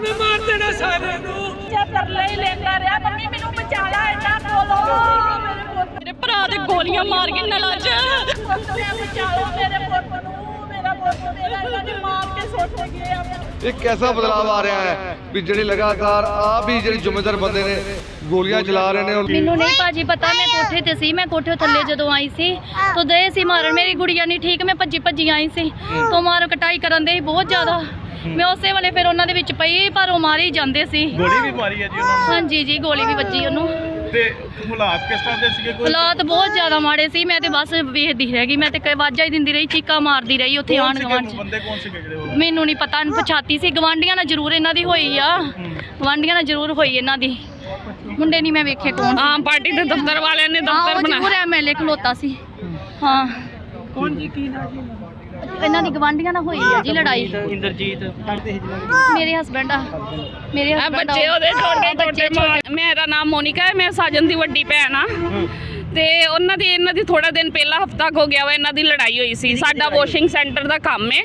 ਵੀ ਮਾਰ ਦੇਣਾ ਸਾਰਿਆਂ ਨੂੰ। ਬੱਚਾ ਤਰਲੇ ਹੀ ਲੈਂਦਾ ਰਿਹਾ ਮੰਮੀ ਮੈਨੂੰ ਬਚਾ ਲੈ ਇਹਨਾਂ ਕੋਲੋਂ ਮੇਰੇ ਪੁੱਤ ਮੇਰੇ ਭਰਾ ਦੇ ਗੋਲੀਆਂ ਮਾਰ ਕੇ ਨਲਾਂ 'ਚ। ਪੁੱਤ ਨੇ ਬਚਾਓ ਮੇਰੇ ਪੁੱਤ ਨੂੰ। ਮੇਰਾ ਪੁੱਤ ਇਹ ਕੈਸਾ ਬਦਲਾਅ ਆ ਰਿਹਾ ਹੈ? ਵੀ ਜਿਹੜੇ ਲਗਾਤਾਰ ਆ ਵੀ ਜਿਹੜੇ ਜ਼ਿੰਮੇਦਾਰ ਬੰਦੇ ਨੇ ਗੋਲੀਆਂ ਚਲਾ ਰਹੇ ਨੇ ਮੈਨੂੰ ਨਹੀਂ ਭਾਜੀ ਪਤਾ ਮੈਂ ਕੋਠੇ ਤੇ ਸੀ ਮੈਂ ਕੋਠੇ ਥੱਲੇ ਜਦੋਂ ਆਈ ਸੀ ਤਾਂ ਦੇ ਸੀ ਮਾਰਨ। ਮੇਰੀ ਗੁੜੀਆ ਨਹੀਂ ਠੀਕ ਮੈਂ ਭੱਜੀ ਭੱਜੀ ਆਈ ਸੀ। ਤੋਂ ਮਾਰ ਕਟਾਈ ਕਰਨ ਦੇ ਬਹੁਤ ਜ਼ਿਆਦਾ। ਮੈਂ ਉਸੇ ਵੇਲੇ ਫਿਰ ਉਹਨਾਂ ਦੇ ਵਿੱਚ ਪਈ ਪਰ ਉਹ ਮਾਰੇ ਜਾਂਦੇ ਸੀ। ਗੋਲੀ ਵੀ ਮਾਰੀ ਹੈ ਜੀ ਉਹਨਾਂ ਹਾਂਜੀ ਜੀ ਗੋਲੀ ਵੀ ਵੱਜੀ ਉਹਨੂੰ। ਨੂੰ ਤੇ ਹਾਲਾਤ ਕਿਸ ਤਰ੍ਹਾਂ ਦੇ ਸੀਗੇ? ਕੋਈ ਹਾਲਾਤ ਬਹੁਤ ਜ਼ਿਆਦਾ ਮਾੜੇ ਸੀ। ਮੈਂ ਤੇ ਬਸ ਵੇਖਦੀ ਰਹਿ ਗਈ। ਮੈਂ ਤੇ ਆਵਾਜ਼ਾਂ ਹੀ ਦਿੰਦੀ ਰਹੀ ਚੀਕਾਂ ਮਾਰਦੀ ਰਹੀ ਉੱਥੇ ਕੌਣ ਆਣ ਸੀਗੇ? ਗਵਾਂਢ ਚ। ਬੰਦੇ ਕੌਣ ਸੀਗੇ ਜਿਹੜੇ ਉਹ? ਮੈਨੂੰ ਨਹੀਂ ਪਤਾ ਪਛਾਤੀ ਸੀ। ਗਵਾਂਢੀਆਂ ਨਾਲ ਜ਼ਰੂਰ ਇਹਨਾਂ ਦੀ ਹੋਈ ਆ। ਗਵਾਂਢੀਆਂ ਨਾਲ ਜ਼ਰੂਰ ਹੋਈ ਇਹਨਾਂ ਦੀ। ਮੁੰਡੇ ਨਹੀਂ ਮੈਂ ਵੇਖੇ ਕੌਣ ਸੀ। ਆਮ ਪਾਰਟੀ ਦੇ ਦਫ਼ਤਰ ਵਾਲਿਆਂ ਨੇ ਹਾਂ ਦਫ਼ਤਰ ਉਹ ਬਣਾ ਜ਼ਰੂਰ ਐਮਐਲਏ ਖਲੋਤਾ ਸੀ। ਹਾਂ। ਕੌਣ ਜੀ ਕੀ ਨਾ ਜੀ? ਇਹਨਾਂ ਦੀ ਗਵਾਂਢੀਆਂ ਨਾਲ ਹੋਈ ਆ ਜੀ ਲੜਾਈ। ਇੰਦਰਜੀਤ। ਮੇਰੇ ਹਸਬੰਡ ਆ। ਮੇਰੇ ਆ ਬੱਚੇ ਉਹਦੇ ਛੋਟੇ ਛੋਟੇ ਮਾਰ- ਮੇਰਾ ਨਾਮ ਮੋਨਿਕਾ ਹੈ ਮੈਂ ਸਾਜਨ ਦੀ ਵੱਡੀ ਭੈਣ ਆ ਤੇ ਉਹਨਾਂ ਦੀ ਇਹਨਾਂ ਦੀ ਥੋੜਾ ਦਿਨ ਪਹਿਲਾਂ ਹਫਤਾ ਹੋ ਗਿਆ ਵਾ ਇਹਨਾਂ ਦੀ ਲੜਾਈ ਹੋਈ ਸੀ। ਸਾਡਾ ਵਾਸ਼ਿੰਗ ਸੈਂਟਰ ਦਾ ਕੰਮ ਹੈ।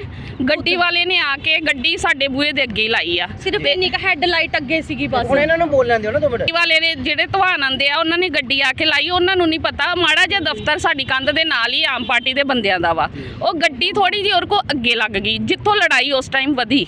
ਗੱਡੀ ਵਾਲੇ ਨੇ ਆ ਕੇ ਗੱਡੀ ਸਾਡੇ ਬੂਹੇ ਦੇ ਅੱਗੇ ਹੀ ਲਾਈ ਆ। ਸਿਰਫ ਇੰਨੀ ਕ ਹੈੱਡ ਲਾਈਟ ਅੱਗੇ ਸੀਗੀ ਬਸ। ਹੁਣ ਇਹਨਾਂ ਨੂੰ ਬੋਲਣ ਦਿਓ ਨਾ ਦੋ ਮਿੰਟ। ਗੱਡੀ ਵਾਲੇ ਨੇ ਜਿਹੜੇ ਧਵਾਨ ਆਂਦੇ ਆ ਉਹਨਾਂ ਨੇ ਗੱਡੀ ਆ ਕੇ ਲਾਈ। ਉਹਨਾਂ ਨੂੰ ਨਹੀਂ ਪਤਾ ਮਾੜਾ ਜਿਹਾ ਦਫ਼ਤਰ ਸਾਡੀ ਕੰਧ ਦੇ ਨਾਲ ਹੀ ਆਮ ਪਾਰਟੀ ਦੇ ਬੰਦਿਆਂ ਦਾ ਵਾ। ਉਹ ਗੱਡੀ ਥੋੜੀ ਜਿਹੀ ਹੋਰ ਕੋ ਅੱਗੇ ਲੱਗ ਗਈ ਜਿੱਥੋਂ ਲੜਾਈ ਉਸ ਟਾਈਮ ਵਧੀ।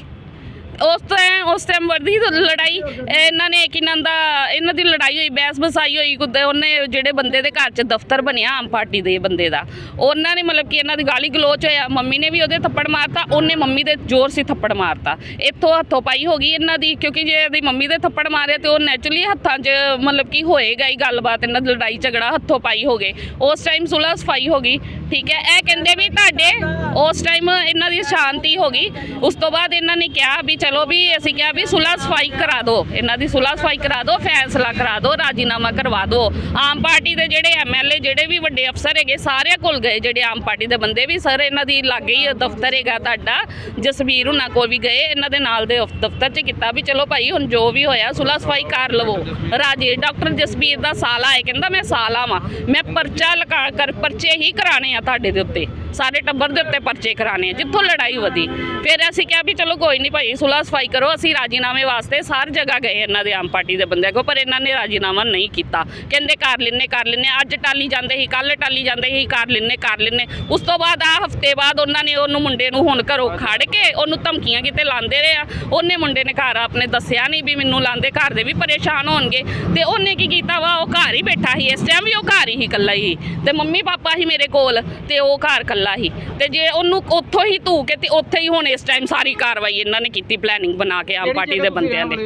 ਉਸ ਟਾਈਮ ਉਸ ਟਾਈਮ ਵਰਦੀ ਲੜਾਈ, ਇਹਨਾਂ ਨੇ ਕਿਨਾਂ ਦਾ, ਇਹਨਾਂ ਦੀ ਲੜਾਈ ਹੋਈ, ਬਹਿਸ ਬਸਾਈ ਹੋਈ ਕੁੱਦੇ ਉਹਨੇ ਜਿਹੜੇ ਬੰਦੇ ਦੇ ਘਰ 'ਚ ਦਫ਼ਤਰ ਬਣਿਆ, ਆਮ ਪਾਰਟੀ ਦੇ ਬੰਦੇ ਦਾ। ਉਹਨਾਂ ਨੇ ਮਤਲਬ ਕਿ ਇਹਨਾਂ ਦੀ ਗਾਲੀ ਗਲੋਚ ਹੋਇਆ, ਮੰਮੀ ਨੇ ਵੀ ਉਹਦੇ ਥੱਪੜ ਮਾਰਤਾ, ਉਹਨੇ ਮੰਮੀ ਦੇ ਜ਼ੋਰ ਸੀ ਥੱਪੜ ਮਾਰਤਾ। ਇੱਥੋਂ ਹੱਥੋਂ ਪਾਈ ਹੋ ਗਈ ਇਹਨਾਂ ਦੀ, ਕਿਉਂਕਿ ਜੇ ਇਹਦੀ ਮੰਮੀ ਦੇ ਥੱਪੜ ਮਾਰਿਆ ਤੇ ਉਹ ਨੈਚੁਰਲੀ ਹੱਥਾਂ 'ਚ ਮਤਲਬ ਕਿ ਹੋਏਗਾ ਹੀ ਗੱਲਬਾਤ, ਇਹਨਾਂ ਦੀ ਲੜਾਈ ਝਗੜਾ ਹੱਥੋਂ ਪਾਈ ਹੋ ਗਏ। ਉਸ ਟਾਈਮ ਸੁਲਹ ਸਫ਼ਾਈ ਹੋ ਗਈ। ਠੀਕ ਹੈ, ਇਹ ਕਹਿੰਦੇ ਵੀ ਤੁਹਾਡੇ ਉਸ ਟਾਈਮ ਇਹਨਾਂ ਦੀ ਸ਼ਾਂਤੀ ਹੋ ਗਈ। ਉਸ ਤੋਂ ਬਾਅਦ ਇਹਨਾਂ ਨੇ ਕਿਹਾ ਵੀ ਚਲੋ ਵੀ ਅਸੀਂ ਕਿਹਾ ਵੀ ਸੁਲਹ ਸਫ਼ਾਈ ਕਰਾ ਦਿਓ ਇਹਨਾਂ ਦੀ ਸੁਲਹ ਸਫ਼ਾਈ ਕਰਾ ਦਿਓ ਫੈਸਲਾ ਕਰਾ ਦਿਓ ਰਾਜੀਨਾਮਾ ਕਰਵਾ ਦਿਓ ਆਮ ਪਾਰਟੀ ਦੇ ਜਿਹੜੇ ਐਮਐਲਏ ਜਿਹੜੇ ਵੀ ਵੱਡੇ ਅਫਸਰ ਹੈਗੇ, ਸਾਰਿਆਂ ਕੋਲ ਗਏ। ਜਿਹੜੇ ਆਮ ਪਾਰਟੀ ਦੇ ਬੰਦੇ ਵੀ ਸਰ, ਇਹਨਾਂ ਦੀ ਲਾਗੇ ਹੀ ਦਫ਼ਤਰ ਹੈਗਾ ਤੁਹਾਡਾ, ਜਸਵੀਰ ਉਹਨਾਂ ਕੋਲ ਵੀ ਗਏ। ਇਹਨਾਂ ਦੇ ਨਾਲ ਦੇ ਦਫ਼ਤਰ 'ਚ ਕੀਤਾ ਵੀ ਚਲੋ ਭਾਈ, ਹੁਣ ਜੋ ਵੀ ਹੋਇਆ ਸੁਲਹ ਸਫ਼ਾਈ ਕਰ ਲਵੋ। ਰਾਜੇ, ਡਾਕਟਰ ਜਸਵੀਰ ਦਾ ਸਾਲਾ ਹੈ, ਕਹਿੰਦਾ ਮੈਂ ਸਾਲਾ ਵਾਂ। ਮੈਂ ਪਰਚਾ ਲਗਾ ਕਰ, ਪਰਚੇ ਹੀ ਕਰਾਣੇ ਆ ਤੁਹਾਡੇ ਦੇ ਉੱਤੇ। ਸਾਰੇ ਟੱਬਰ ਦੇ ਉੱਤੇ ਪਰਚੇ ਕਰਾਣੇ ਆ, ਜਿੱਥੋਂ ਲੜਾਈ ਵਧੀ। ਫਿਰ ਅਸੀਂ ਕਿਹਾ ਵੀ ਚਲੋ ਕੋਈ ਨਹੀਂ ਭਾਈ, ਸੁਲਹ ਸਫ਼ਾਈ ਕਰੋ, ਅਸੀਂ ਰਾਜੀਨਾਮੇ ਵਾਸਤੇ ਸਾਰ ਜਗ੍ਹਾ ਗਏ ਇਹਨਾਂ ਦੇ ਆਮ ਪਾਰਟੀ ਦੇ ਬੰਦਿਆਂ ਕੋ ਪਰ ਇਹਨਾਂ ਨੇ ਰਾਜੀਨਾਮਾ ਨਹੀਂ ਕੀਤਾ। ਕਹਿੰਦੇ ਕਰ ਲੈਨੇ ਕਰ ਲੈਨੇ ਅੱਜ ਟਾਲੀ ਜਾਂਦੇ ਸੀ ਕੱਲ ਟਾਲੀ ਜਾਂਦੇ ਸੀ, ਕਰ ਲੈਨੇ ਕਰ ਲੈਨੇ ਉਸ ਤੋਂ ਬਾਅਦ ਆ ਹਫ਼ਤੇ ਬਾਅਦ ਉਹਨਾਂ ਨੇ ਉਹਨੂੰ ਮੁੰਡੇ ਨੂੰ ਹੁਣ ਘਰੋਂ ਖੜ ਕੇ ਉਹਨੂੰ ਧਮਕੀਆਂ ਕਿਤੇ, ਲਾਉਂਦੇ ਰਹੇ ਆ। ਉਹਨੇ ਮੁੰਡੇ ਨੇ ਘਰ ਆਪਣੇ ਦੱਸਿਆ ਨਹੀਂ ਵੀ ਮੈਨੂੰ ਲਾਉਂਦੇ, ਘਰ ਦੇ ਵੀ ਪਰੇਸ਼ਾਨ ਹੋਣਗੇ। ਤੇ ਉਹਨੇ ਕੀ ਕੀਤਾ ਵਾ, ਉਹ ਘਰ ਹੀ ਬੈਠਾ ਸੀ, ਇਸ ਟਾਈਮ ਵੀ ਉਹ ਘਰ ਹੀ ਇਕੱਲਾ ਹੀ ਤੇ ਮੰਮੀ ਪਾਪਾ ਹੀ ਮੇਰੇ ਕੋਲ। ਤੇ ਉਹ ਘਰ ਇਕੱਲਾ ਹੀ ਤੇ ਜੇ ਉਹਨੂੰ ਉੱਥੋਂ ਹੀ ਧੂ ਕੇ ਤੇ ਉੱਥੇ ਹੀ ਹੁਣ ਇਸ ਟਾਈਮ ਸਾਰੀ ਕਾਰਵਾਈ ਇਹਨਾਂ ਨੇ ਕੀਤੀ ਪਲੈਨਿੰਗ ਬਣਾ ਕੇ ਆਮ ਪਾਰਟੀ ਦੇ ਬੰਦਿਆਂ ਨੇ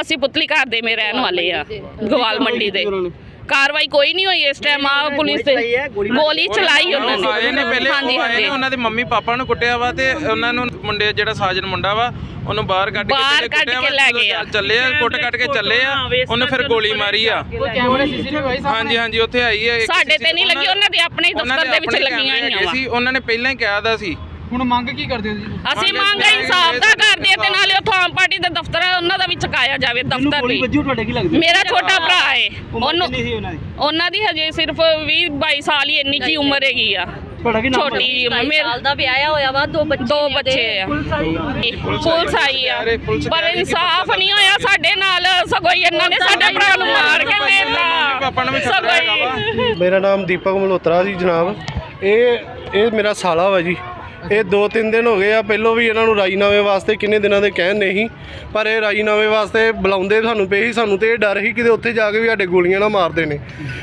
ਅਸੀਂ ਪੁਤਲੀ ਘਰ ਦੇ ਮੇ ਰਹਿਣ ਵਾਲੇ ਆ ਗਵਾਲ ਮੰਡੀ ਦੇ। ਕਾਰਵਾਈ ਕੋਈ ਨਹੀਂ ਹੋਈ ਇਸ ਟਾਈਮ ਆ ਪੁਲਿਸ ਤੇ ਗੋਲੀ ਚਲਾਈ ਉਹਨਾਂ ਆਏ ਨੇ ਪਹਿਲੇ ਹਾਂਜੀ ਉਹ ਆਏ ਨੇ ਉਹਨਾਂ ਦੇ ਮੰਮੀ ਪਾਪਾ ਨੂੰ ਕੁੱਟਿਆ ਵਾ ਤੇ ਉਹਨਾਂ ਨੂੰ ਮੁੰਡੇ ਜਿਹੜਾ ਸਾਜਨ ਮੁੰਡਾ ਵਾ ਉਹਨੂੰ ਬਾਹਰ ਕੱਢ ਕੇ ਕੁੱਟਿਆ ਕੇ ਵਾ, ਲੈ ਜਦੋਂ ਗਏ ਆ। ਚੱਲੇ ਆ ਕੁੱਟ ਕੱਟ ਕੇ ਚੱਲੇ ਆ ਉਹਨੇ ਫਿਰ ਗੋਲੀ ਮਾਰੀ ਆ। ਹਾਂਜੀ ਹਾਂਜੀ ਉੱਥੇ ਆਈ ਹੈ ਸਾਡੇ ਤੇ ਨਹੀਂ ਲੱਗੀ ਉਹਨਾਂ ਦੇ ਆਪਣੇ ਦਫ਼ਤਰ ਦੇ ਵਿੱਚ ਲੱਗੀਆਂ ਹੋਈਆਂ ਸੀ ਉਹਨਾਂ ਨੇ ਪਹਿਲਾਂ ਹੀ ਕਿਹਾ ਦਾ ਸੀ ਹੁਣ ਮੰਗ ਕੀ ਕਰਦੇ ਹੋ ਜੀ? ਅਸੀਂ ਮੰਗ ਇਨਸਾਫ ਦਾ ਕਰਦੇ ਆ ਤੇ ਨਾਲੇ ਉੱਥੋਂ ਆਮ ਪਾਰਟੀ ਦਾ ਦਫ਼ਤਰ ਹੈ ਉਹਨਾਂ ਦਾ ਵੀ ਚੁਕਾਇਆ ਜਾਵੇ ਦਫ਼ਤਰ ਵੀ। ਤੁਹਾਡੇ ਕੀ ਲੱਗਦਾ? ਮੇਰਾ ਛੋਟਾ ਭਰਾ ਹੈ। ਉਹਨੂੰ ਉਹਨਾਂ ਦੀ? ਉਹਨਾਂ ਦੀ ਹਜੇ ਸਿਰਫ 20 22 ਸਾਲ ਹੀ ਇੰਨੀ ਕੀ ਉਮਰ ਹੈਗੀ ਆ। ਤੁਹਾਡਾ ਕੀ ਛੋਟੀ ਮੇਰਾ ਸਾਲ ਦਾ ਵਿਆਹਿਆ ਹੋਇਆ ਵਾ ਦੋ ਬੱਚੇ ਦੋ ਬੱਚੇ ਆ। ਪੁਲਿਸ ਆਈ ਆ। ਪਰ ਇਨਸਾਫ ਨਹੀਂ ਹੋਇਆ ਸਾਡੇ ਨਾਲ ਸਗੋਂ ਹੀ ਇਹਨਾਂ ਨੇ ਸਾਡੇ ਭਰਾ ਨੂੰ ਮਾਰ ਕੇ ਹੀ ਮੇਰਾ ਨਾਮ ਦੀਪਕ ਮਲਹੋਤਰਾ ਜੀ ਜਨਾਬ। ਇਹ ਇਹ ਮੇਰਾ ਸਾਲਾ ਵਾ ਜੀ। ਇਹ ਦੋ ਤਿੰਨ ਦਿਨ ਹੋ ਗਏ ਆ, ਪਹਿਲੋਂ ਵੀ ਇਹਨਾਂ ਨੂੰ ਰਾਜੀਨਾਮੇ ਵਾਸਤੇ ਕਿੰਨੇ ਦਿਨਾਂ ਦੇ ਕਹਿਣ ਨਹੀਂ, ਪਰ ਇਹ ਰਾਜੀਨਾਮੇ ਵਾਸਤੇ ਬੁਲਾਉਂਦੇ ਸਾਨੂੰ ਪਏ ਸੀ ਸਾਨੂੰ ਤੇ ਇਹ ਡਰ ਸੀ ਕਿਤੇ ਉੱਥੇ ਜਾ ਕੇ ਵੀ ਸਾਡੇ ਗੋਲੀਆਂ ਨਾ ਮਾਰਦੇ ਨੇ।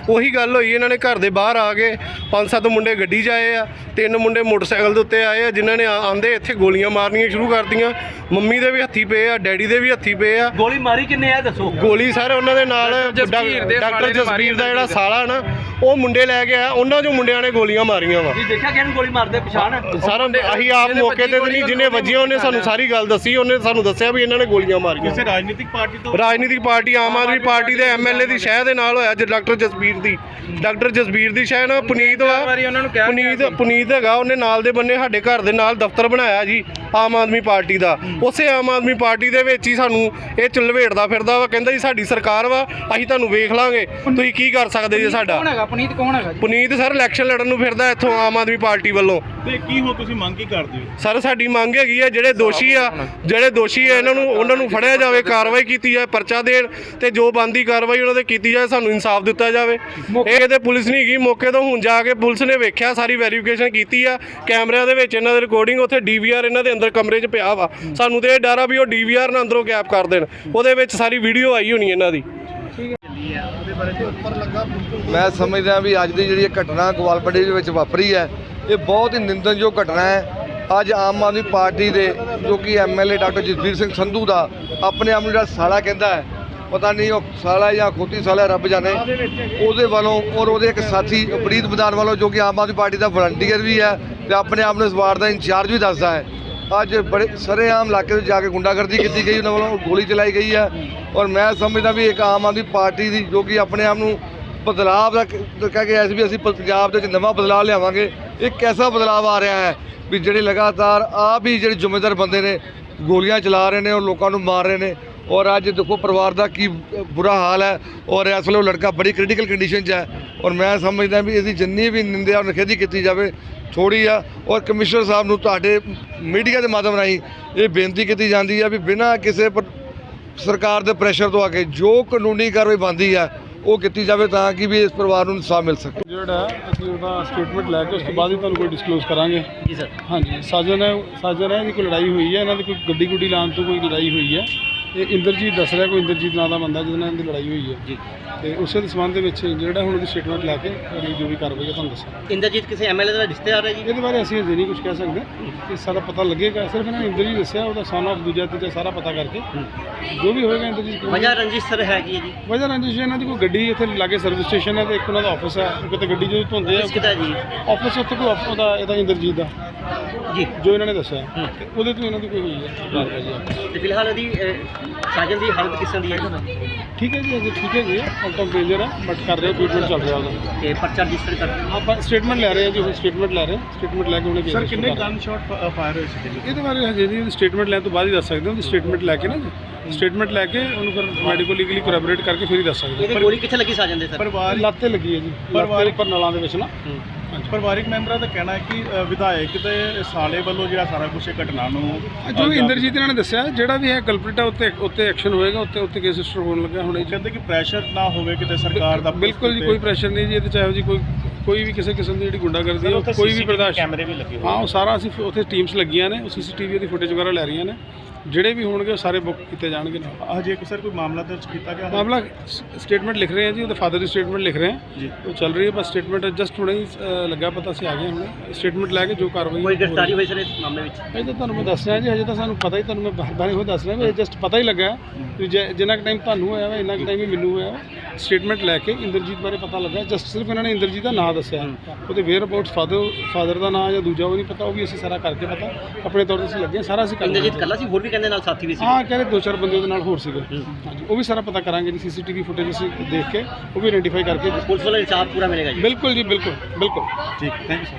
ਉਹੀ ਗੱਲ ਹੋਈ, ਇਹਨਾਂ ਨੇ ਘਰ ਦੇ ਬਾਹਰ ਆ ਕੇ ਪੰਜ ਸੱਤ ਮੁੰਡੇ ਗੱਡੀ 'ਚ ਆਏ ਆ, ਤਿੰਨ ਮੁੰਡੇ ਮੋਟਰਸਾਈਕਲ ਦੇ ਉੱਤੇ ਆਏ ਆ, ਜਿਨ੍ਹਾਂ ਨੇ ਆ- ਆਂਦੇ ਇੱਥੇ ਗੋਲੀਆਂ ਮਾਰਨੀਆਂ ਸ਼ੁਰੂ ਕਰਤੀਆਂ ਮੰਮੀ ਦੇ ਵੀ ਹੱਥੀ ਪਏ ਆ ਡੈਡੀ ਦੇ ਵੀ ਹੱਥੀ ਪਏ ਆ। ਗੋਲੀ ਮਾਰੀ ਕਿੰਨੇ ਆ ਦੱਸੋ। ਗੋਲੀ ਸਰ ਉਹਨਾਂ ਦੇ ਨਾਲ ਡਾਕਟਰ ਜਸਬੀਰ ਦਾ ਜਿਹੜਾ ਸਾਲਾ ਨਾ ਉਹ ਮੁੰਡੇ ਲੈ ਕੇ ਆਇਆ ਉਹਨਾਂ ਚੋਂ ਮੁੰਡਿਆਂ ਨੇ ਗੋਲੀਆਂ ਮਾਰੀਆਂ ਵਾ। ਤੁਸੀਂ ਦੇਖਿਆ ਕਿਹਨੂੰ ਗੋਲੀ ਮਾਰਦੇ ਪਛਾਣ? ਸਰ ਅਸੀਂ ਆਪ ਮੌਕੇ ਤੇ ਤਾਂ ਨਹੀਂ ਜਿਹਨੇ ਵੱਜੀਆਂ ਉਹਨੇ ਸਾਨੂੰ ਸਾਰੀ ਗੱਲ ਦੱਸੀ ਉਹਨੇ ਸਾਨੂੰ ਦੱਸਿਆ ਵੀ ਇਹਨਾਂ ਨੇ ਗੋਲੀਆਂ ਮਾਰੀਆਂ। ਕਿਸੇ ਰਾਜਨੀਤਿਕ ਪਾਰਟੀ ਤੋਂ ਰਾਜਨੀਤਿਕ ਪਾਰਟੀ ਆਮ ਆਦਮੀ ਪਾਰਟੀ ਦੇ ਐਮਐਲਏ ਦੀ ਸ਼ਹਿ ਦੇ ਨਾਲ ਹੋਇਆ ਜੇ ਡਾਕਟਰ ਜਸਬੀਰ ਦੀ। ਡਾਕਟਰ ਜਸਬੀਰ ਦੀ ਸ਼ਹਿ ਨਾ ਪੁਨੀਤ ਵਾ। ਪੁਨੀਤ ਪੁਨੀਤ ਹੈਗਾ ਉਹਨੇ ਨਾਲ ਦੇ ਬੰਨੇ ਸਾਡੇ ਘਰ ਦੇ ਨਾਲ ਦਫ਼ਤਰ ਬਣਾਇਆ ਜੀ ਆਮ ਆਦਮੀ ਪਾਰਟੀ ਦਾ। ਉਸੇ ਆਮ ਆਦਮੀ ਪਾਰਟੀ ਦੇ ਵਿੱਚ ਹੀ ਸਾਨੂੰ ਇਹ ਲਵੇੜਦਾ ਫਿਰਦਾ ਵਾ ਕਹਿੰਦਾ ਜੀ ਸਾਡੀ ਸਰਕਾਰ ਵਾ ਅਸੀਂ ਤੁਹਾਨੂੰ ਵੇਖ ਲਾਂਗੇ। ਤੁਸੀਂ ਕੀ ਕਰ ਸਕਦੇ ਜੀ ਸਾਡਾ? ਪੁਨੀਤ ਕੌਣ ਹੈਗਾ ਜੀ? ਪੁਨੀਤ ਸਰ ਇਲੈਕਸ਼ਨ ਲੜਨ ਨੂੰ ਫਿਰਦਾ ਇੱਥੋਂ ਆਮ ਆਦਮੀ ਪਾਰਟੀ ਵੱਲੋਂ। ਤੇ ਕੀ ਹੋ ਤੁਸੀਂ ਮੰਗ ਕੀ ਕਰਦੇ ਹੋ? ਸਰ ਸਾਡੀ ਮੰਗ ਹੈਗੀ ਹੈ ਜਿਹੜੇ ਦੋਸ਼ੀ ਆ ਜਿਹੜੇ ਦੋਸ਼ੀ ਆ ਇਹਨਾਂ ਨੂੰ ਉਹਨਾਂ ਨੂੰ ਫੜਿਆ ਜਾਵੇ ਕਾਰਵਾਈ ਕੀਤੀ ਜਾਵੇ ਪਰਚਾ ਦੇਣ ਤੇ ਜੋ ਬੰਦੀ ਕਾਰਵਾਈ ਉਹਨਾਂ ਤੇ ਕੀਤੀ ਜਾਵੇ ਸਾਨੂੰ ਇਨਸਾਫ ਦਿੱਤਾ ਜਾਵੇ। ਇਹ ਤੇ ਪੁਲਿਸ ਨਹੀਂ ਗਈ ਮੌਕੇ ਤੋਂ ਹੁਣ ਜਾ ਕੇ ਪੁਲਿਸ ਨੇ ਵੇਖਿਆ ਸਾਰੀ ਵੈਰੀਫਿਕੇਸ਼ਨ ਕੀਤੀ ਆ। ਕੈਮਰਿਆਂ ਦੇ ਵਿੱਚ ਇਹਨਾਂ ਦੀ ਰਿਕਾਰਡਿੰਗ ਉੱਥੇ ਡੀਵੀਆਰ ਇਹਨਾਂ ਦੇ ਅੰਦਰ ਕਮਰੇ 'ਚ ਪਿਆ ਵਾ। ਸਾਨੂੰ ਤੇ ਇਹ ਡਰ ਆ ਵੀ ਉਹ ਡੀਵੀਆਰ ਨਾ ਅੰਦਰੋਂ ਗੈਪ ਕਰ ਦੇਣ। ਉਹਦੇ ਵਿੱਚ ਸਾਰੀ ਵੀਡੀਓ ਆਈ ਹੋਣੀ ਇਹਨਾਂ ਦੀ। ਮੈਂ ਸਮਝਦਾ ਵੀ ਅੱਜ ਦੀ ਜਿਹੜੀ ਇਹ ਘਟਨਾ ਗਵਾਲਪੱਡੀ ਦੇ ਵਿੱਚ ਵਾਪਰੀ ਹੈ, ਇਹ ਬਹੁਤ ਹੀ ਨਿੰਦਨਯੋਗ ਘਟਨਾ ਹੈ। ਅੱਜ ਆਮ ਆਦਮੀ ਪਾਰਟੀ ਦੇ ਜੋ ਕਿ ਐਮਐਲਏ ਡਾਕਟਰ ਜਸਵੀਰ ਸਿੰਘ ਸੰਧੂ ਦਾ ਆਪਣੇ ਆਪ ਨੂੰ ਜਿਹੜਾ ਸਾਲਾ ਕਹਿੰਦਾ ਹੈ, ਪਤਾ ਨਹੀਂ ਉਹ ਸਾਲਾ ਜਾਂ ਖੋਤੀ ਸਾਲਾ ਰੱਬ ਜਾਣੇ, ਉਹਦੇ ਵੱਲੋਂ ਔਰ ਉਹਦੇ ਇੱਕ ਸਾਥੀ ਪ੍ਰੀਤ ਵਿਧਾਨ ਵੱਲੋਂ ਜੋ ਕਿ ਆਮ ਆਦਮੀ ਪਾਰਟੀ ਦਾ ਵਲੰਟੀਅਰ ਵੀ ਹੈ ਤੇ ਆਪਣੇ ਆਪ ਨੂੰ ਇਸ ਵਾਰਡ ਦਾ ਇੰਚਾਰਜ ਵੀ ਦੱਸਦਾ ਹੈ। ਅੱਜ ਬੜੇ ਸਰੇਆਮ ਇਲਾਕੇ ਵਿੱਚ ਜਾ ਕੇ ਗੁੰਡਾਗਰਦੀ ਕੀਤੀ ਗਈ, ਉਹਨਾਂ ਵੱਲੋਂ ਗੋਲੀ ਚਲਾਈ ਗਈ ਹੈ ਔਰ ਮੈਂ ਸਮਝਦਾ ਵੀ ਇੱਕ ਆਮ ਆਦਮੀ ਪਾਰਟੀ ਦੀ ਜੋ ਕਿ ਆਪਣੇ ਆਪ ਨੂੰ ਬਦਲਾਅ ਦਾ ਕਹਿ ਕੇ ਐਸ ਵੀ ਅਸੀਂ ਪੰਜਾਬ ਦੇ ਵਿੱਚ ਨਵਾਂ ਬਦਲਾਅ ਲਿਆਵਾਂਗੇ ਇੱਕ ਐਸਾ ਬਦਲਾਅ ਆ ਰਿਹਾ ਹੈ ਵੀ ਜਿਹੜੇ ਲਗਾਤਾਰ ਆਪ ਹੀ ਜਿਹੜੇ ਜ਼ਿੰਮੇਦਾਰ ਬੰਦੇ ਨੇ, ਗੋਲੀਆਂ ਚਲਾ ਰਹੇ ਨੇ ਔਰ ਲੋਕਾਂ ਨੂੰ ਮਾਰ ਰਹੇ ਨੇ ਔਰ ਅੱਜ ਦੇਖੋ ਪਰਿਵਾਰ ਦਾ ਕੀ ਬੁਰਾ ਹਾਲ ਹੈ ਔਰ ਇਸ ਵੇਲੇ ਲੜਕਾ ਬੜੀ ਕ੍ਰਿਟੀਕਲ ਕੰਡੀਸ਼ਨ 'ਚ ਹੈ ਔਰ ਮੈਂ ਸਮਝਦਾ ਵੀ ਇਹਦੀ ਜਿੰਨੀ ਵੀ ਨਿੰਦਿਆ ਔਰ ਨਿਖੇਧੀ ਕੀਤੀ ਜਾਵੇ ਥੋੜੀ ਆ। ਔਰ ਕਮਿਸ਼ਨਰ ਸਾਹਿਬ ਨੂੰ ਤੁਹਾਡੇ ਮੀਡੀਆ ਦੇ ਮਾਧਿਅਮ ਰਾਹੀਂ ਇਹ ਬੇਨਤੀ ਕੀਤੀ ਜਾਂਦੀ ਹੈ ਵੀ ਬਿਨਾਂ ਕਿਸੇ ਸਰਕਾਰ ਦੇ ਪ੍ਰੈਸ਼ਰ ਤੋਂ ਆ ਕੇ ਜੋ ਕਾਨੂੰਨੀ ਕਾਰਵਾਈ ਬਣਦੀ ਹੈ ਉਹ ਕੀਤੀ ਜਾਵੇ ਤਾਂ ਕਿ ਵੀ ਇਸ ਪਰਿਵਾਰ ਨੂੰ ਇਨਸਾਫ ਮਿਲ ਸਕੇ। ਜਿਹੜਾ ਅਸੀਂ ਉਹਦਾ ਸਟੇਟਮੈਂਟ ਲੈ ਕੇ ਉਸ ਤੋਂ ਬਾਅਦ ਹੀ ਤੁਹਾਨੂੰ ਕੋਈ ਡਿਸਕਲੋਜ਼ ਕਰਾਂਗੇ। ਜੀ ਸਰ। ਹਾਂਜੀ ਸਾਜਨ ਹੈ ਸਾਜਨ ਹੈ ਇਹਦੀ ਕੋਈ ਲੜਾਈ ਹੋਈ ਹੈ ਇਹਨਾਂ ਦੀ ਕੋਈ ਗੱਡੀ ਗੁੱਡੀ ਲਾਉਣ ਤੋਂ ਕੋਈ ਲੜਾਈ ਹੋਈ ਹੈ? ਇਹ ਇੰਦਰਜੀਤ ਦੱਸ ਰਿਹਾ ਕੋਈ ਇੰਦਰਜੀਤ ਨਾਂ ਦਾ ਬੰਦਾ ਜਿਹਦੇ ਨਾਲ ਇਹਦੀ ਲੜਾਈ ਹੋਈ ਹੈ। ਜੀ। ਤੇ ਉਸੇ ਦੇ ਸੰਬੰਧ ਦੇ ਵਿੱਚ ਜਿਹੜਾ ਹੁਣ ਉਹਦੀ ਸਟੇਟਮੈਂਟ ਲੈ ਕੇ ਅਗਲੀ ਜੋ ਵੀ ਕਾਰਵਾਈ ਹੈ ਤੁਹਾਨੂੰ ਦੱਸਾਂ ਇੰਦਰਜੀਤ ਕਿਸੇ ਐਮਐਲਏ ਦਾ ਰਿਸ਼ਤੇਦਾਰ ਹੈ ਜੀ? ਇਹਦੇ ਬਾਰੇ ਅਸੀਂ ਅਜੇ ਨਹੀਂ ਕੁਝ ਕਹਿ ਸਕਦੇ। ਇਹ ਸਾਰਾ ਪਤਾ ਲੱਗੇਗਾ। ਸਿਰਫ ਇਹਨਾਂ ਨੇ ਇੰਦਰਜੀਤ ਦੱਸਿਆ ਉਹਦਾ ਸਨ ਆਫ ਦੂਜਾ ਤੀਜਾ ਸਾਰਾ ਪਤਾ ਕਰਕੇ। ਜੋ ਵੀ ਹੋਏਗਾ ਇੰਦਰਜੀਤ ਕੋਲ- ਵਜ੍ਹਾ ਰੰਜਿਸ਼ ਸਰ ਹੈਗੀ ਹੈ ਜੀ। ਵਜ੍ਹਾ ਰੰਜਿਸ਼ ਇਹਨਾਂ ਦੀ ਕੋਈ ਗੱਡੀ ਇੱਥੇ ਲਾਗੇ ਸਰਵਿਸ ਸਟੇਸ਼ਨ ਹੈ ਤੇ ਇੱਕ ਉਹਨਾਂ ਦਾ ਆਫਿਸ ਹੈ। ਕਿਤੇ ਗੱਡੀ ਜਦੋਂ ਧੁੰਦੇ ਆ ਕਿਤਾ ਜੀ? ਆਫਿਸ ਉੱਥੇ ਕੋਈ ਆਫਿਸ ਦਾ ਇਹਦਾ ਇੰਦਰਜੀਤ ਦਾ। ਜੀ। ਜੋ ਇਹਨਾਂ ਨੇ ਦੱਸਿਆ। ਤੇ ਉਹਦੇ ਤੋਂ ਇਹਨਾਂ ਦੀ ਕੋਈ ਹੋਈ ਹੈ ਜੀ। ਤੇ ਫਿਲਹਾਲ ਉਹਦੀ ਸਾਜਨ ਦੀ ਹਾਲਤ ਕਿਸ ਤਰ੍ਹਾਂ ਦੀ ਹੈ ਠੀਕ ਹੈ ਜੀ ਅਜੇ ਠੀਕ ਹੈ ਜੀ। ਆਊਟ ਆਫ ਡੇਂਜਰ ਹੈ ਬਟ ਕਰ ਰਹੇ ਟ੍ਰੀਟਮੈਂਟ ਚੱਲ ਰਿਹਾ ਉਹਦਾ। ਤੇ ਪਰਚਾ ਰਜਿਸਟਰ ਕਰ ਆਪਾਂ ਸਟੇਟਮੈਂਟ ਲੈ ਰਹੇ ਹਾਂ ਜੀ ਹੁਣ ਸਟੇਟਮੈਂਟ ਲੈ ਰਹੇ ਹਾਂ। ਸਟੇਟਮੈਂਟ ਲੈ ਕੇ ਉਹਨੇ ਸਰ ਕਿੰਨੇ ਗਨ ਸ਼ਾਟ ਫਾਇਰ ਹੋਏ ਸੀ ਜੀ ਇਹਦੇ ਬਾਰੇ ਹਜੇ ਨਹੀਂ ਸਟੇਟਮੈਂਟ ਲੈਣ ਤੋਂ ਬਾਅਦ ਹੀ ਦੱਸ ਸਕਦੇ ਹਾਂ। ਉਹਦੀ ਸਟੇਟਮੈਂਟ ਲੈ ਕੇ ਨਾ ਜੀ। ਸਟੇਟਮੈਂਟ ਲੈ ਕੇ ਉਹਨੂੰ ਫਿਰ ਮੈਡੀਕਲ ਲੀਗਲੀ ਕੋਰੈਬੋਰੇਟ ਕਰਕੇ ਫਿਰ ਹੀ ਦੱਸ ਸਕਦੇ ਇਹਦੇ ਗੋਲੀ ਕਿੱਥੇ ਲੱਗੀ ਸਾਜਨ ਦੇ ਸਰ ਹਾਂ ਪਰਿਵਾਰ ਲੱਤ ਤੇ ਲੱਗੀ ਹੈ ਜੀ। ਪਰਿਵਾਰਿਕ- ਉੱਪਰ ਨਲਾਂ ਦੇ ਵਿੱਚ ਨਾ। ਪਰਿਵਾਰਿਕ ਮੈਂਬਰਾਂ ਦਾ ਕਹਿਣਾ ਹੈ ਕਿ ਅ, ਵਿਧਾਇਕ ਦੇ ਸਾਲੇ ਵੱਲੋਂ ਜਿਹੜਾ ਸਾਰਾ ਕੁਝ ਇਹ ਘਟਨਾ ਨੂੰ ਜੋ ਵੀ ਇੰਦਰਜੀਤ ਇਹਨਾਂ ਨੇ ਦੱਸਿਆ ਜਿਹੜਾ ਵੀ ਹੈ ਕਲਪ੍ਰਿਟ ਹੈ ਉੱਤੇ ਉੱਤੇ ਐਕਸ਼ਨ ਹੋਏਗਾ ਉੱਤੇ ਉੱਤੇ ਕੇਸ ਰਜਿਸਟਰ ਹੋਣ ਲੱਗਾ ਹੁਣ ਇਹ। ਕਹਿੰਦੇ ਕਿ ਪ੍ਰੈਸ਼ਰ ਨਾ ਹੋਵੇ ਕਿਤੇ ਸਰਕਾਰ ਦਾ ਬਿਲਕੁਲ ਜੀ ਕੋਈ ਪ੍ਰੈਸ਼ਰ ਨਹੀਂ ਜੀ ਇਹਦੇ ਚਾਹੇ ਜੀ ਕੋਈ ਕੋਈ ਵੀ ਕਿਸੇ ਕਿਸਮ ਦੀ ਜਿਹੜੀ ਗੁੰਡਾਗਰਦੀ ਹੈ ਉਹ ਕੋਈ ਵੀ ਬਰਦਾਸ਼ਤ ਕੈਮਰੇ ਵੀ ਲੱਗੇ ਹਾਂ ਉਹ ਸਾਰਾ ਅਸੀਂ ਉੱਥੇ ਟੀਮਸ ਲੱਗੀਆਂ ਨੇ ਉਹ ਸੀਸੀਟੀਵੀ ਦੀ ਫੁਟੇਜ ਵਗੈਰਾ ਲੈ ਰਹੀਆਂ ਨੇ। ਜਿਹੜੇ ਵੀ ਹੋਣਗੇ ਉਹ ਸਾਰੇ ਬੁੱਕ ਕੀਤੇ ਜਾਣਗੇ। ਨਾਲ ਹਜੇ ਸਰ ਕੋਈ ਮਾਮਲਾ ਦਰਜ ਕੀਤਾ ਗਿਆ ਹੈ? ਮਾਮਲਾ ਸਟੇਟਮੈਂਟ ਲਿਖ ਰਹੇ ਹਾਂ ਜੀ ਉਹਦੇ ਫਾਦਰ ਦੀ ਸਟੇਟਮੈਂਟ ਲਿਖ ਰਹੇ ਹਾਂ। ਜੀ। ਉਹ ਚੱਲ ਰਹੀ ਹੈ ਬਸ ਸਟੇਟਮੈਂਟ ਜਸਟ ਹੁਣੇ ਹੀ ਲੱਗਾ ਪਤਾ ਅਸੀਂ ਆ ਗਏ ਹੁਣੇ। ਸਟੇਟਮੈਂਟ ਲੈ ਕੇ ਜੋ ਕਾਰਵਾਈ ਕੋਈ ਗ੍ਰਿਫਤਾਰੀ ਹੋਈ ਸਰ ਇਸ ਮਾਮਲੇ ਵਿੱਚ? ਇਹ ਤਾਂ ਤੁਹਾਨੂੰ ਮੈਂ ਦੱਸ ਰਿਹਾ ਜੀ ਹਜੇ ਤਾਂ ਸਾਨੂੰ ਪਤਾ ਹੀ ਤੁਹਾਨੂੰ ਮੈਂ ਬਾਰ ਇਹੋ ਦੱਸ ਰਿਹਾ ਵੀ ਜਸਟ ਪਤਾ ਹੀ ਲੱਗਾ ਹੈ ਵੀ ਜਿ- ਜਿੰਨਾ ਕੁ ਟਾਈਮ ਤੁਹਾਨੂੰ ਹੋਇਆ ਵਾ ਇੰਨਾ ਕੁ ਟਾਈਮ ਹੀ ਮੈਨੂੰ ਹੋਇਆ ਵਾ। ਸਟੇਟਮੈਂਟ ਲੈ ਕੇ ਇੰਦਰਜੀਤ ਬਾਰੇ ਪਤਾ ਲੱਗਾ। ਜਸਟ ਸਿਰਫ ਇਹਨਾਂ ਨੇ ਇੰਦਰਜੀਤ ਦਾ ਨਾਮ ਦੱਸਿਆ। ਉਹਦੇ ਵੇਅਰ ਅਬਾਊਟ ਫਾਦਰ ਫਾਦਰ ਦਾ ਨਾਮ ਜਾਂ ਦੂਜਾ ਉਹ ਨਹੀਂ ਪਤਾ ਉਹ ਵੀ ਅਸੀਂ ਸਾਰਾ ਕਰਕੇ ਪਤਾ। ਆਪਣੇ ਤੌਰ ਤੇ ਅਸੀਂ ਲੱਗੇ ਸਾਰਾ ਅਸੀਂ ਕਰ ਇੰਦਰਜੀਤ ਕੱਲਾ ਸੀ ਹੋਰ ਵੀ ਕਹਿੰਦੇ ਨਾਲ ਸਾਥੀ ਵੀ ਸੀ। ਹਾਂ ਕਹਿੰਦੇ ਦੋ ਚਾਰ ਬੰਦੇ ਉਹਦੇ ਨਾਲ ਹੋਰ ਸੀਗੇ। ਹਾਂਜੀ ਉਹ ਵੀ ਸਾਰਾ ਪਤਾ ਕਰਾਂਗੇ ਜੀ ਸੀਸੀਟੀਵੀ ਫੁਟੇਜ ਅਸੀਂ ਦੇਖ ਕੇ ਉਹ ਵੀ ਆਇਡੈਂਟੀਫਾਈ ਕਰਕੇ ਪੁਲਿਸ ਵੱਲੋਂ ਇਨਸਾਫ ਪੂਰਾ ਮਿਲੇਗਾ ਜੀ। ਬਿਲਕੁਲ ਜੀ ਬਿਲਕੁਲ ਬਿਲਕੁਲ। ਠੀਕ ਥੈਂਕ ਯੂ